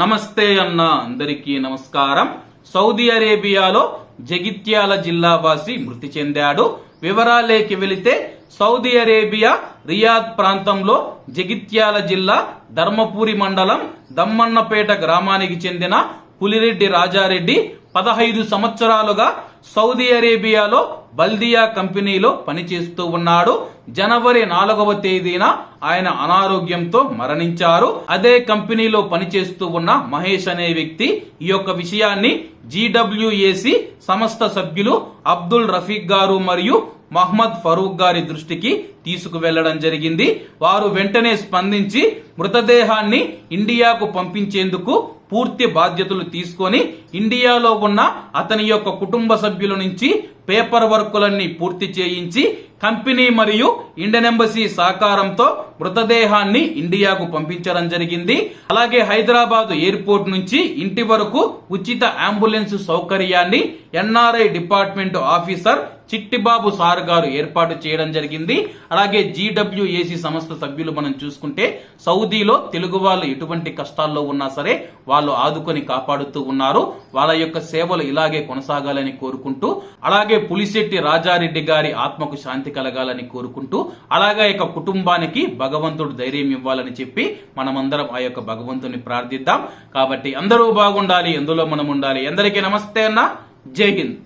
నమస్తే అన్న అందరికీ నమస్కారం. సౌదీ అరేబియాలో జగిత్యాల జిల్లా వాసి మృతి చెందాడు. వివరాలేకి వెళితే సౌదీ అరేబియా రియాద్ ప్రాంతంలో జగిత్యాల జిల్లా ధర్మపురి మండలం దమ్మన్నపేట గ్రామానికి చెందిన పులిరెడ్డి రాజారెడ్డి పదహైదు సంవత్సరాలుగా సౌదీ అరేబియాలో బల్దియా కంపెనీలో పనిచేస్తూ ఉన్నాడు. జనవరి నాలుగవ తేదీన ఆయన అనారోగ్యంతో మరణించారు. అదే కంపెనీలో పనిచేస్తూ ఉన్న మహేష్ అనే వ్యక్తి ఈ యొక్క విషయాన్ని జీడబ్ల్యూఏసి సంస్థ సభ్యులు అబ్దుల్ రఫీక్ గారు మరియు మహ్మద్ ఫరూక్ గారి దృష్టికి తీసుకువెళ్ళడం జరిగింది. వారు వెంటనే స్పందించి మృతదేహాన్ని ఇండియాకు పంపించేందుకు పూర్తి బాధ్యతలు తీసుకొని ఇండియాలో ఉన్న అతని యొక్క కుటుంబ సభ్యుల నుంచి పేపర్ వర్కులన్నీ పూర్తి చేయించి కంపెనీ మరియు ఇండియన్ ఎంబసీ సహకారంతో మృతదేహాన్ని ఇండియాకు పంపించడం జరిగింది. అలాగే హైదరాబాద్ ఎయిర్పోర్ట్ నుంచి ఇంటి వరకు ఉచిత అంబులెన్స్ సౌకర్యాన్ని NRI department officer Chittibabu sir గారు ఏర్పాటు చేయడం జరిగింది. అలాగే జీడబ్ల్యూఏసీ సంస్థ సభ్యులు మనం చూసుకుంటే సౌదీలో తెలుగు వాళ్ళు ఎటువంటి కష్టాల్లో ఉన్నా సరే వాళ్ళు ఆదుకొని కాపాడుతూ ఉన్నారు. వాళ్ళ యొక్క సేవలు ఇలాగే కొనసాగాలని కోరుకుంటూ అలాగే పులిశెట్టి రాజారెడ్డి గారి ఆత్మకు శాంతి కలగాలని కోరుకుంటూ అలాగే యొక్క కుటుంబానికి భగవంతుడు ధైర్యం ఇవ్వాలని చెప్పి మనమందరం ఆ యొక్క భగవంతుని ప్రార్థిద్దాం. కాబట్టి అందరూ బాగుండాలి ఎందులో మనం ఉండాలి? అందరికీ నమస్తే అన్న. జై హింద్.